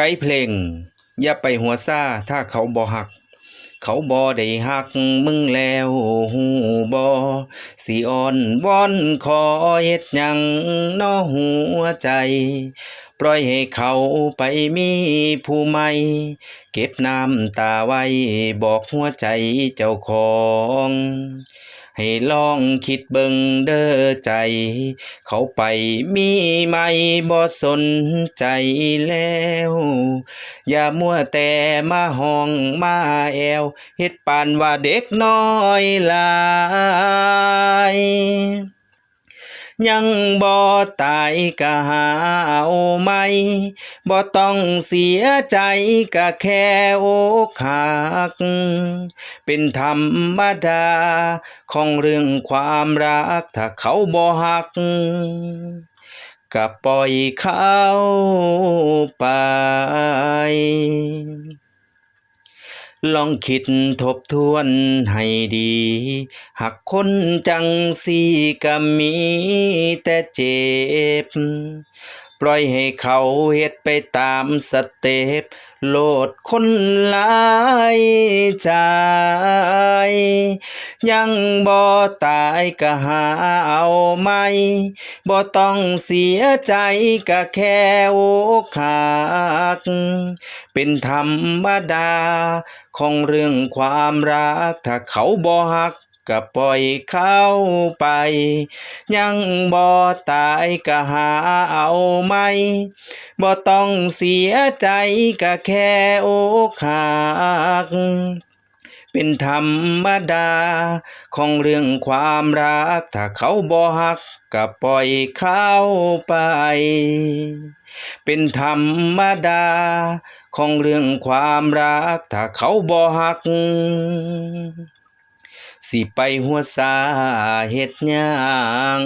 กด์เพลง อย่าไปหัวซาถ้าเขาบ่หัก เขาบ่ได้หักมึงแล้วหูบ่สิอ่อนวอนขอเฮ็ดหยังน้อหัวใจ ปล่อยให้เขาไปมีผู้ใหม่ เก็บน้ำตาไว้บอกหัวใจเจ้าของ ให้ลองคิดเบิ่งเด้อใจ เขาไปมีไม่บ่สนใจแล้ว อย่ามัวแต่มาห้องมาแอวเฮ็ดปานว่าเด็กน้อยลาย ยังบ่ตายก็หาเอาไม่บ่ต้องเสียใจก็แค่อกหัก เป็นธรรมดา ของเรื่องความรัก ถ้าเขาบ่หักก็ปล่อยเขาไป ลองคิดทบทวนให้ดีหักคนจังสีก็มีแต่เจ็บ ปล่อยให้เขาเฮ็ดไปตามสเต็ปโลดคนหลายใจ ยังบ่ตายก็หาเอาไม่บ่ต้องเสียใจก็แค่โอกหัก เป็นธรรมดา ของเรื่องความรัก ถ้าเขาบ่หักก็ปล่อยเขาไป ยังบ่ตายก็หาเอาไม่บ่ต้องเสียใจก็แค่โอกหัก เป็นธรรมดา ของเรื่องความรัก ถ้าเขาบ่หักก็ปล่อยเขาไป เป็นธรรมดา ของเรื่องความรัก ถ้าเขาบ่หัก สิไปหัวซาเฮ็ดหยัง